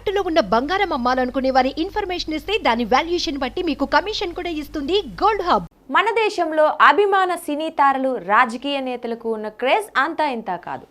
తాకట్టులో ఉన్న బంగారం అమ్మాలనుకునే వారి ఇన్ఫర్మేషన్ ఇస్తే దాని వాల్యుయేషన్ బట్టి మీకు కమిషన్ కూడా ఇస్తుంది గోల్డ్ హబ్. మన దేశంలో అభిమాన సినీ తారలు రాజకీయ నేతలకు ఉన్న క్రేజ్ అంతా ఇంత కాదు.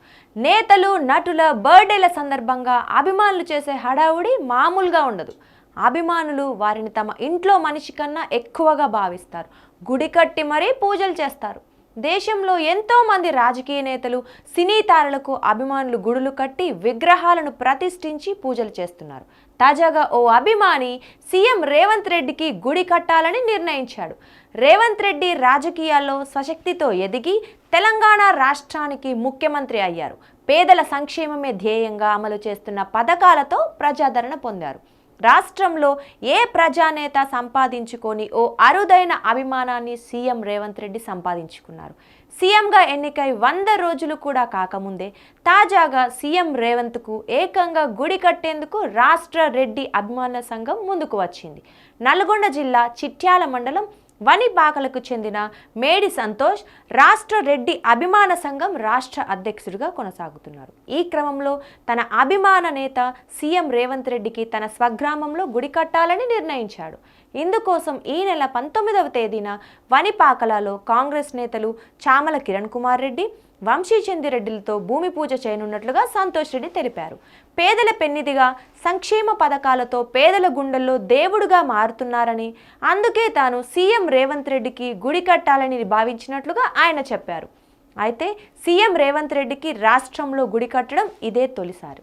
నేతలు నటుల బర్త్డేల సందర్భంగా అభిమానులు చేసే హడావుడి మామూలుగా ఉండదు. అభిమానులు వారిని తమ ఇంట్లో మనిషి కన్నా ఎక్కువగా భావిస్తారు. గుడి కట్టి మరీ పూజలు చేస్తారు. దేశంలో ఎంతో మంది రాజకీయ నేతలు సినీ తారలకు అభిమానులు గుడులు కట్టి విగ్రహాలను ప్రతిష్ఠించి పూజలు చేస్తున్నారు. తాజాగా ఓ అభిమాని సీఎం రేవంత్ రెడ్డికి గుడి కట్టాలని నిర్ణయించాడు. రేవంత్ రెడ్డి రాజకీయాల్లో స్వశక్తితో ఎదిగి తెలంగాణ రాష్ట్రానికి ముఖ్యమంత్రి అయ్యారు. పేదల సంక్షేమమే ధ్యేయంగా అమలు చేస్తున్న పథకాలతో ప్రజాదరణ పొందారు. రాష్ట్రంలో ఏ ప్రజానేత సంపాదించుకొని ఓ అరుదైన అభిమానాన్ని సీఎం రేవంత్ రెడ్డి సంపాదించుకున్నారు? సీఎంగా ఎన్నికై వంద రోజులు కూడా కాకముందే తాజాగా సీఎం రేవంత్కు ఏకంగా గుడి కట్టేందుకు రాష్ట్ర రెడ్డి అభిమాన సంఘం ముందుకు వచ్చింది. నల్గొండ జిల్లా చిట్యాల మండలం వనిపాకలకు చెందిన మేడి సంతోష్ రాష్ట్ర రెడ్డి అభిమాన సంఘం రాష్ట్ర అధ్యక్షుడిగా కొనసాగుతున్నారు. ఈ క్రమంలో తన అభిమాన నేత సీఎం రేవంత్ రెడ్డికి తన స్వగ్రామంలో గుడి కట్టాలని నిర్ణయించాడు. ఇందుకోసం ఈ నెల పంతొమ్మిదవ తేదీన వనిపాకలలో కాంగ్రెస్ నేతలు చామల కిరణ్ కుమార్ రెడ్డి వంశీచందిరెడ్డిలతో భూమి పూజ చేయనున్నట్లుగా సంతోష్ రెడ్డి తెలిపారు. పేదల పెన్నిదిగా సంక్షేమ పథకాలతో పేదల గుండెల్లో దేవుడుగా మారుతున్నారని అందుకే తాను సీఎం రేవంత్ రెడ్డికి గుడి కట్టాలని భావించినట్లుగా ఆయన చెప్పారు. అయితే సీఎం రేవంత్ రెడ్డికి రాష్ట్రంలో గుడి కట్టడం ఇదే తొలిసారి.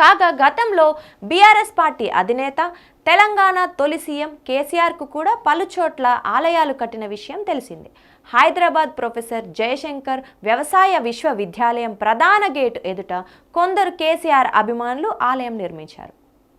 కాగా గతంలో బీఆర్ఎస్ పార్టీ అధినేత తెలంగాణ తొలి సీఎం కేసీఆర్కు కూడా పలు చోట్ల ఆలయాలు కట్టిన విషయం తెలిసిందే. హైదరాబాద్ ప్రొఫెసర్ జయశంకర్ వ్యవసాయ విశ్వవిద్యాలయం ప్రధాన గేటు ఎదుట కొందరు కేసీఆర్ అభిమానులు ఆలయం నిర్మించారు.